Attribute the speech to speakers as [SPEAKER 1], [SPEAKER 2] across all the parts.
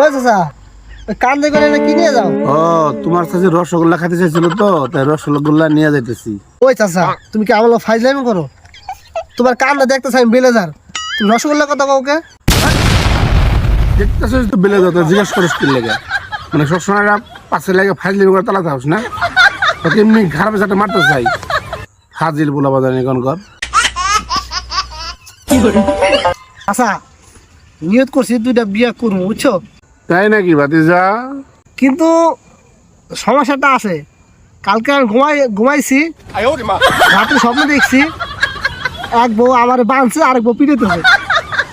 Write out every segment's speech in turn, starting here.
[SPEAKER 1] ওই চাচা ওই কান্দে করে না কি নিয়ে যাও?
[SPEAKER 2] ও তোমার কাছে রসগোল্লা খেতে চাইছিল তো তাই রসগোল্লা নিয়ে যাইতেছি।
[SPEAKER 1] ওই চাচা তুমি কি আমার ফাইজলামি করো? তোমার কান্দা দেখতেছ আমি বেলেজার। তুমি রসগোল্লা কথা কাউকে
[SPEAKER 2] দেখতেছিস তো বেলে যাতে জিজ্ঞেস করিস কি লেগে? মানে সবসময় পাশে লেগে ফাইজলি করে তালা থাকস না? তোকে এমনি সাথে মারতে চাই। হাজিল বলা কোন কর।
[SPEAKER 1] আচ্ছা নিয়ত করছি দুইটা বিয়া করব বুঝছ?
[SPEAKER 2] তাই নাকি ভাতিজা?
[SPEAKER 1] কিন্তু সমস্যাটা আছে। কালকে আমি ঘুমাই ঘুমাইছি। রাত্রে স্বপ্ন দেখছি। এক বউ আমার বাঁধছে আরেক বউ পিড়ে হবে।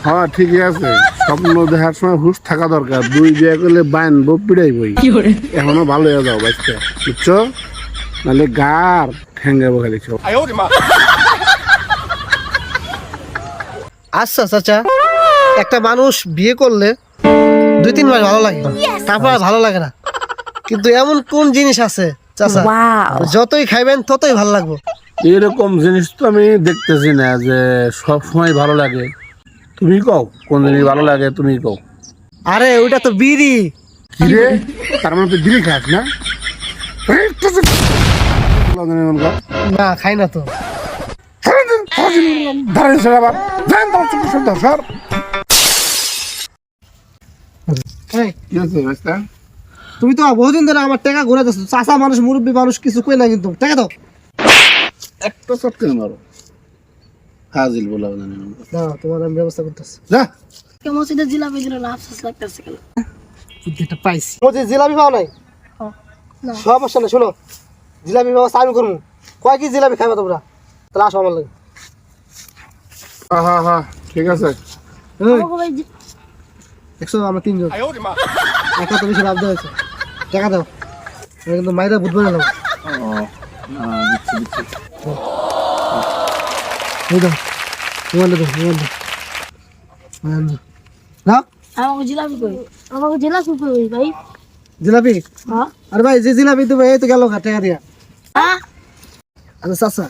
[SPEAKER 2] হ্যাঁ ঠিকই আছে। স্বপ্ন দেখার সময় হুশ থাকা দরকার। দুই বিয়ে করলে বাইন বউ পিড়াই বই এখনও ভালো হয়ে যাও বাচ্চা। বুঝছ? নাহলে গার ঠেঙ্গাবো খালি সব
[SPEAKER 1] আচ্ছা চাচা। একটা মানুষ বিয়ে করলে দুই তিন মাস ভালো লাগে তারপর আর ভালো লাগে না কিন্তু এমন কোন জিনিস আছে চাচা যতই খাইবেন ততই ভালো লাগবে
[SPEAKER 2] এরকম জিনিস তো আমি দেখতেছি না যে সব সময় ভালো লাগে তুমি কও কোন জিনিস ভালো লাগে তুমি কও
[SPEAKER 1] আরে ওইটা তো বিড়ি
[SPEAKER 2] কি রে তার মানে তুই বিড়ি খাস না তো
[SPEAKER 1] না খাই না তো
[SPEAKER 2] আবার
[SPEAKER 1] তুমি তো বহুদিন ধরে আমার টাকা ঘুরে যাচ্ছ চাচা মানুষ মুরব্বী মানুষ কিছু কই না কিন্তু। টাকা দাও।
[SPEAKER 2] একটা চট কেন মারো? হাজিল বলা জানি না।
[SPEAKER 1] না তোমার আমি ব্যবস্থা করতেছি।
[SPEAKER 2] যা।
[SPEAKER 3] জিলাপি দিল না আফসোস লাগতেছে কেন?
[SPEAKER 1] বুদ্ধিটা পাইছি। ও যে জিলাপি পাও নাই?
[SPEAKER 3] না।
[SPEAKER 1] সমস্যা নেই শোনো। জিলাপি ব্যবস্থা আমি করব। কয় কি জিলাপি খাইবা তোমরা? তাহলে আসো আমার লাগে।
[SPEAKER 2] হ্যাঁ হ্যাঁ হ্যাঁ ঠিক আছে।
[SPEAKER 1] একশো আমরা তিনজন। একা তো বেশি লাভ হয়েছে টাকা দাও। আমি কিন্তু মাইরা
[SPEAKER 3] জিলাপি কই? আমাকে জিলাপি কই ভাই?
[SPEAKER 1] জিলাপি?
[SPEAKER 3] হ্যাঁ।
[SPEAKER 1] আরে ভাই যে জিলাপি দেবো এই তো গেল টাকা দিয়া।
[SPEAKER 3] হ্যাঁ?
[SPEAKER 1] আচ্ছা চাচা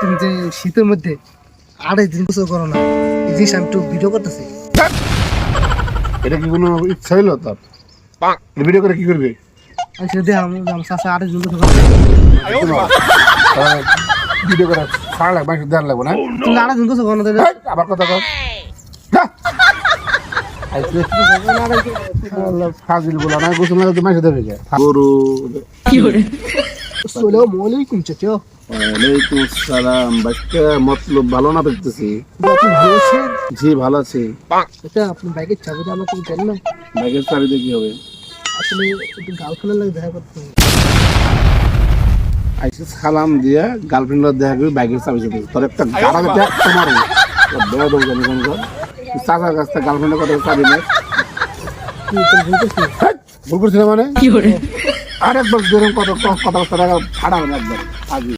[SPEAKER 1] তুমি যে শীতের মধ্যে আড়াই দিন বছর করো না এই জিনিস আমি একটু ভিডিও করতেছি।
[SPEAKER 2] এটা কি কোনো ইচ্ছা হইল তোর? ভিডিও করে কি করবি?
[SPEAKER 1] দিন করে
[SPEAKER 2] ভিডিও করে সারা লাগবে একশো লাগবে না?
[SPEAKER 1] তুমি আড়াই দিন বছর করো না তাহলে
[SPEAKER 2] হেই, আবার কথা কর ফাজিল বলা না গোসল না মাসে দেবে কে গরু
[SPEAKER 1] চলেও মলেই কিনছে চো
[SPEAKER 2] ওয়ালাইকুম আসসালাম। বাচ্চা মতলব ভালো না দেখতেছি।
[SPEAKER 1] আপনি ভালো আছেন?
[SPEAKER 2] জি ভালো আছি।
[SPEAKER 1] আপনি বাইকের চাবিটা আমাকে দেন না?
[SPEAKER 2] কি হবে?
[SPEAKER 1] আসলে একটু গার্লফ্রেন্ডের লাগে দেখা করতে
[SPEAKER 2] আইসে সালাম দিয়া গার্লফ্রেন্ড দেখা করি বাইকের চাবি চেতে তোর একটা গাড়া দেখে একটা মারবো তোর জানি কোন কর চাচার কাছ থেকে গার্লফ্রেন্ডের কথা চাবি নেই
[SPEAKER 1] কি ভুল
[SPEAKER 2] হেই, ভুল করছিল আরেকবার যেরকম কত কথা কথা ফাড়া হবে একবার আগে